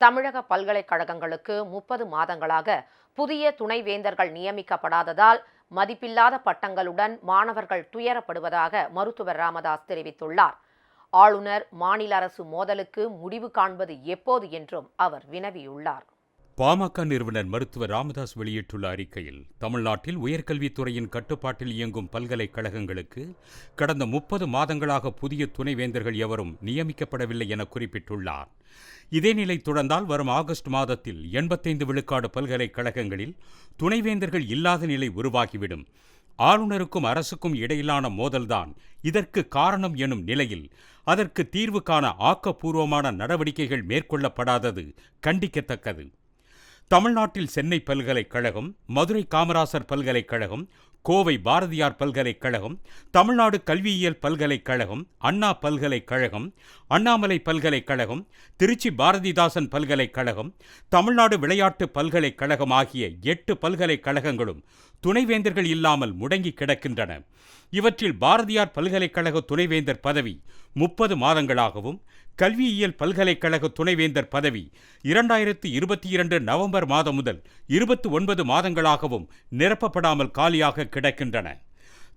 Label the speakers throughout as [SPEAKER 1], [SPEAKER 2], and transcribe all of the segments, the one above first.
[SPEAKER 1] தமிழக பல்கலைக்கழகங்களுக்கு முப்பது மாதங்களாக புதிய துணைவேந்தர்கள் நியமிக்கப்படாததால் மதிப்பில்லாத பட்டங்களுடன் மாணவர்கள் துயரப்படுவதாக மருத்துவர் ராமதாஸ் தெரிவித்துள்ளார். ஆளுநர் மாநில அரசு மோதலுக்கு முடிவு காண்பது எப்போது என்றும் அவர் வினவியுள்ளார்.
[SPEAKER 2] பாமக நிறுவனர் மருத்துவர் ராமதாஸ் வெளியிட்டுள்ள அறிக்கையில் தமிழ்நாட்டில் உயர்கல்வித்துறையின் கட்டுப்பாட்டில் இயங்கும் பல்கலைக்கழகங்களுக்கு கடந்த முப்பது மாதங்களாக புதிய துணைவேந்தர்கள் எவரும் நியமிக்கப்படவில்லை என குறிப்பிட்டுள்ளார். இதே நிலை தொடர்ந்தால் வரும் ஆகஸ்ட் மாதத்தில் எண்பத்தைந்து விழுக்காடு பல்கலைக்கழகங்களில் துணைவேந்தர்கள் இல்லாத நிலை உருவாகிவிடும். ஆளுநருக்கும் அரசுக்கும் இடையிலான மோதல்தான் இதற்கு காரணம் எனும் நிலையில் அதற்கு தீர்வு காண ஆக்கப்பூர்வமான நடவடிக்கைகள் மேற்கொள்ளப்படாதது கண்டிக்கத்தக்கது. தமிழ்நாட்டில் சென்னை பல்கலைக்கழகம் மதுரை காமராசர் பல்கலைக்கழகம் கோவை பாரதியார் பல்கலைக்கழகம் தமிழ்நாடு கல்வியியல் பல்கலைக்கழகம் அண்ணா பல்கலைக்கழகம் அண்ணாமலை பல்கலைக்கழகம் திருச்சி பாரதிதாசன் பல்கலைக்கழகம் தமிழ்நாடு விளையாட்டு பல்கலைக்கழகம் ஆகிய எட்டு பல்கலைக்கழகங்களும் துணைவேந்தர்கள் இல்லாமல் முடங்கி கிடக்கின்றன. இவற்றில் பாரதியார் பல்கலைக்கழக துணைவேந்தர் பதவி முப்பது மாதங்களாகவும் கல்வியியல் பல்கலைக்கழக துணைவேந்தர் பதவி இரண்டாயிரத்து இருபத்தி இரண்டு நவம்பர் மாதம் முதல் இருபத்தி ஒன்பது மாதங்களாகவும் நிரப்பப்படாமல் காலியாக கிடக்கின்றன.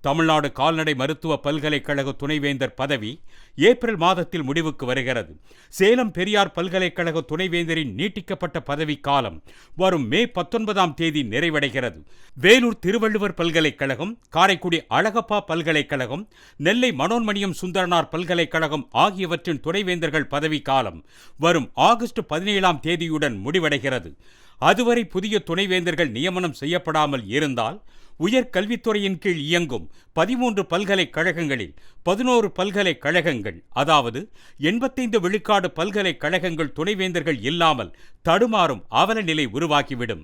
[SPEAKER 2] தமிழ்நாடு கால்நடை மருத்துவ பல்கலைக்கழக துணைவேந்தர் பதவி ஏப்ரல் மாதத்தில் முடிவுக்கு வருகிறது. சேலம் பெரியார் பல்கலைக்கழக துணைவேந்தரின் நீட்டிக்கப்பட்ட பதவி காலம் வரும் மே பத்தொன்பதாம் தேதி நிறைவடைகிறது. வேலூர் திருவள்ளுவர் பல்கலைக்கழகம் காரைக்குடி அழகப்பா பல்கலைக்கழகம் நெல்லை மனோன்மணியம் சுந்தரனார் பல்கலைக்கழகம் ஆகியவற்றின் துணைவேந்தர்கள் பதவி காலம் வரும் ஆகஸ்ட் பதினேழாம் தேதியுடன் முடிவடைகிறது. அதுவரை புதிய துணைவேந்தர்கள் நியமனம் செய்யப்படாமல் இருந்தால் உயர்கல்வித்துறையின் கீழ் இயங்கும் பதிமூன்று பல்கலைக்கழகங்களில் பதினோரு பல்கலைக்கழகங்கள் அதாவது எண்பத்தைந்து விழுக்காடு பல்கலைக்கழகங்கள் துணைவேந்தர்கள் இல்லாமல் தடுமாறும் அவல நிலை உருவாகிவிடும்.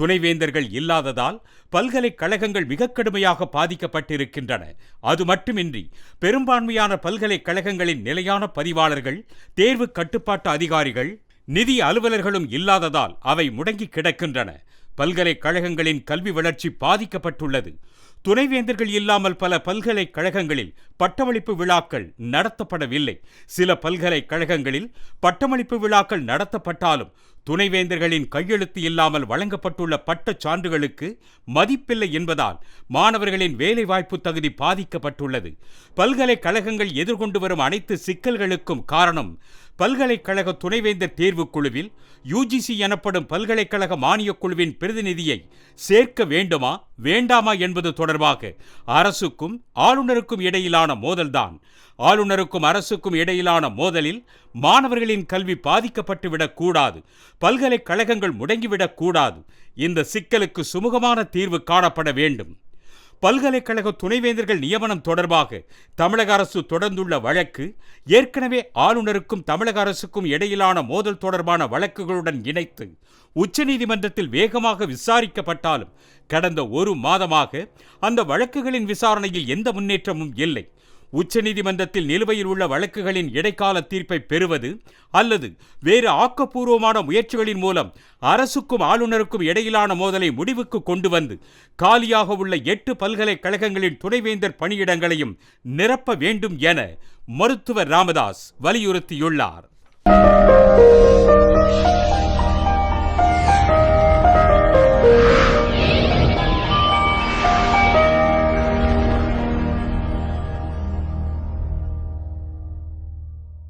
[SPEAKER 2] துணைவேந்தர்கள் இல்லாததால் பல்கலைக்கழகங்கள் மிக கடுமையாக பாதிக்கப்பட்டிருக்கின்றன. அது மட்டுமின்றி பெரும்பான்மையான பல்கலைக்கழகங்களின் நிலையான பதிவாளர்கள் தேர்வு கட்டுப்பாட்டு அதிகாரிகள் நிதி அலுவலர்களும் இல்லாததால் அவை முடங்கி கிடக்கின்றன. பல்கலைக்கழகங்களின் கல்வி வளர்ச்சி பாதிக்கப்பட்டுள்ளது. துணைவேந்தர்கள் இல்லாமல் பல பல்கலைக்கழகங்களில் பட்டமளிப்பு விழாக்கள் நடத்தப்படவில்லை. சில பல்கலைக்கழகங்களில் பட்டமளிப்பு விழாக்கள் நடத்தப்பட்டாலும் துணைவேந்தர்களின் கையெழுத்து இல்லாமல் வழங்கப்பட்டுள்ள பட்டச் சான்றுகளுக்கு மதிப்பில்லை என்பதால் மாணவர்களின் வேலைவாய்ப்பு தகுதி பாதிக்கப்பட்டுள்ளது. பல்கலைக்கழகங்கள் எதிர்கொண்டு வரும் அனைத்து சிக்கல்களுக்கும் காரணம் பல்கலைக்கழக துணைவேந்தர் தேர்வுக் குழுவில் யுஜிசி எனப்படும் பல்கலைக்கழக மானியக் குழுவின் பிரதிநிதியை சேர்க்க வேண்டுமா வேண்டாமா என்பது தொடர்பாக அரசுக்கும் ஆளுநருக்கும் இடையிலான மோதல்தான். ஆளுநருக்கும் அரசுக்கும் இடையிலான மோதலில் மாணவர்களின் கல்வி பாதிக்கப்பட்டுவிடக்கூடாது பல்கலைக்கழகங்கள் முடங்கிவிடக் கூடாது. இந்த சிக்கலுக்கு சுமூகமான தீர்வு காணப்பட வேண்டும். பல்கலைக்கழக துணைவேந்தர்கள் நியமனம் தொடர்பாக தமிழக அரசு தொடர்ந்துள்ள வழக்கு ஏற்கனவே ஆளுநருக்கும் தமிழக அரசுக்கும் இடையிலான மோதல் தொடர்பான வழக்குகளுடன் இணைத்து உச்சநீதிமன்றத்தில் வேகமாக விசாரிக்கப்பட்டாலும் கடந்த ஒரு மாதமாக அந்த வழக்குகளின் விசாரணையில் எந்த முன்னேற்றமும் இல்லை. உச்சநீதிமன்றத்தில் நிலுவையில் உள்ள வழக்குகளின் இடைக்கால தீர்ப்பை பெறுவது அல்லது வேறு ஆக்கப்பூர்வமான முயற்சிகளின் மூலம் அரசுக்கும் ஆளுநருக்கும் இடையிலான மோதலை முடிவுக்கு கொண்டு வந்து காலியாக உள்ள எட்டு பல்கலைக்கழகங்களின் துணைவேந்தர் பணியிடங்களையும் நிரப்ப வேண்டும் என மருத்துவர் ராமதாஸ் வலியுறுத்தியுள்ளார்.